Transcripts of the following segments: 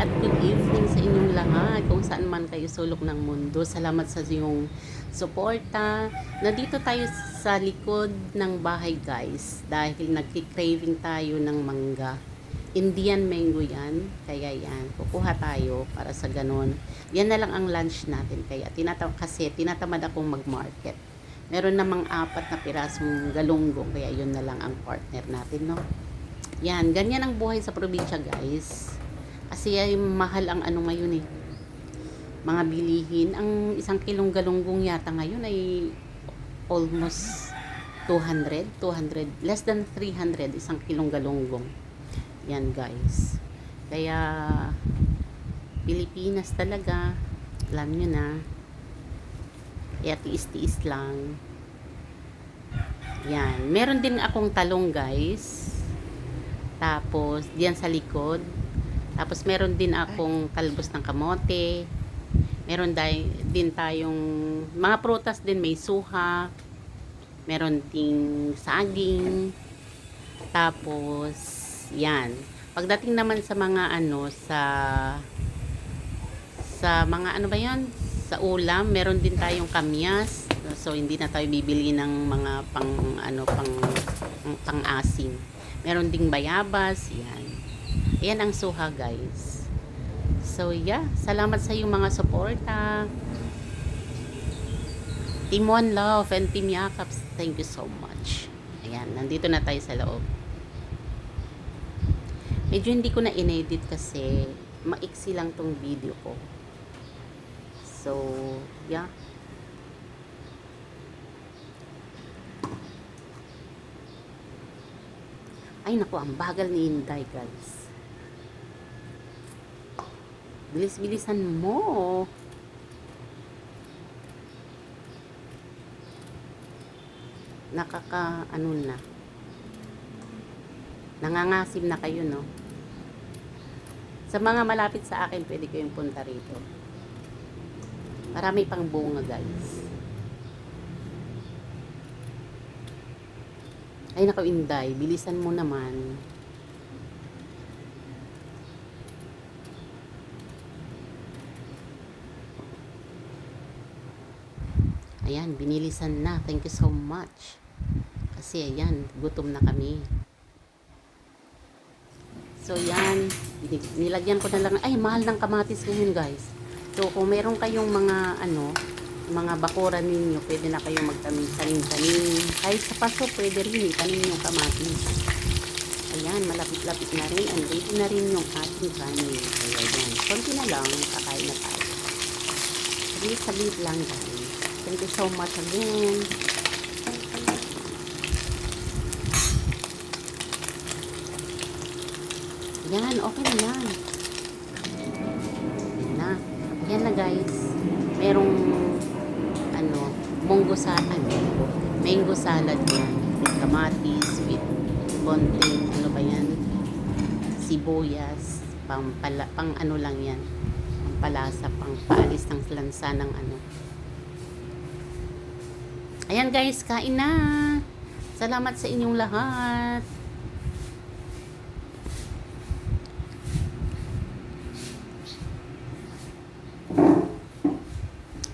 at good evening sa inyong lahat kung saan man kayo sulok ng mundo. Salamat sa iyong suporta. Nandito tayo sa likod ng bahay guys dahil nagki-craving tayo ng mangga. Indian mango yan. Kaya yan, kukuha tayo para sa ganon. Yan na lang ang lunch natin. Kaya tinatam kasi tinatamad akong mag-market. Meron namang apat na pirasong galunggong. Kaya yun na lang ang partner natin, no? Yan, ganyan ang buhay sa probinsya, guys. Kasi ay mahal ang ano ngayon eh. Mga bilihin. Ang isang kilong galunggong yata ngayon ay almost 200, 200, less than 300 isang kilong galunggong. Yan, guys. Kaya Pilipinas talaga. Alam nyo na. Kaya tiis-tiis lang. Yan. Meron din akong talong, guys. Tapos, diyan sa likod. Tapos, meron din akong talbos ng kamote. Meron din tayong mga prutas din. May suha. Meron ding saging. Tapos, yan. Pagdating naman sa mga ano, sa sa mga ano ba yan? Sa ulam, meron din tayong kamyas. So, hindi na tayo bibili ng mga pang, ano, pang, pang asim. Meron ding bayabas, yan. Yan ang suha, guys. So, yeah. Salamat sa iyong mga suporta. Team One Love and Team Yakap, thank you so much. Ayan, nandito na tayo sa loob. Medyo hindi ko na inedit kasi maiksi lang tong video ko. So, yeah. Ay naku, ang bagal ni Inday, guys. Bilis-bilisan mo. Nakaka, ano na. Nangangasim na kayo, no? Sa mga malapit sa akin, pwede kayong punta rito. Marami pang bunga, guys. Ay, nako, Inday. Bilisan mo naman. Ayan, binilisan na. Thank you so much. Kasi, ayan, gutom na kami. So, yan. Nilagyan ko na lang. Ay, mahal ng kamatis ngayon, guys. So, kung meron kayong mga, ano, mga bakuran ninyo, pwede na kayong magtanim-tanim. Kahit sa paso, pwede rin itanim yung kamatis. Ayan, malapit-lapit na rin. And ready na rin yung ating kanin. Kaya yan. Konti na lang, kakain na tayo. Saglit-saglit lang, guys. Thank you so much again. Yan, okay na yan. Yan na. Yan na guys. Merong munggo salad. Mango salad yan. With kamatis, with konting, ano ba yan? Sibuyas. Pang, pala, pang ano lang yan. Pang palasa, pang paalis ng lansa ng ano. Ayan guys, kain na. Salamat sa inyong lahat.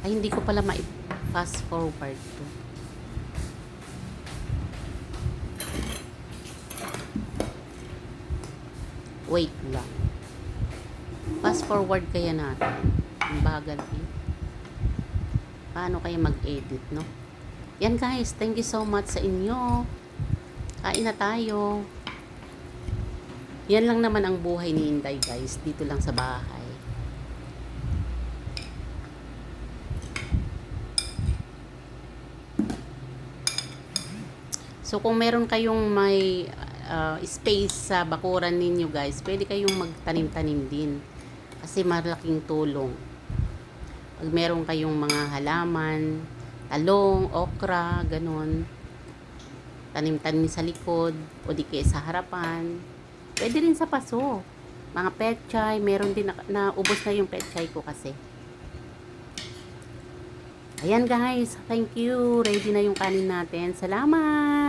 Ay, hindi ko pala ma-fast forward to. Wait lang. Fast forward kaya natin. Ang bagal eh. Paano kaya mag-edit, no? Yan guys, thank you so much sa inyo. Kain na tayo. Yan lang naman ang buhay ni Inday guys, dito lang sa bahay. So kung meron kayong may uh, space sa bakuran ninyo guys, pwede kayong magtanim-tanim din. Kasi malaking tulong. Pag meron kayong mga halaman, talong, okra, ganun. Tanim-tanim sa likod o di kaya sa harapan. Pwede rin sa paso. Mga petchay, meron din na, na ubos na yung petchay ko kasi. Ayan guys, thank you. Ready na yung kanin natin. Salamat.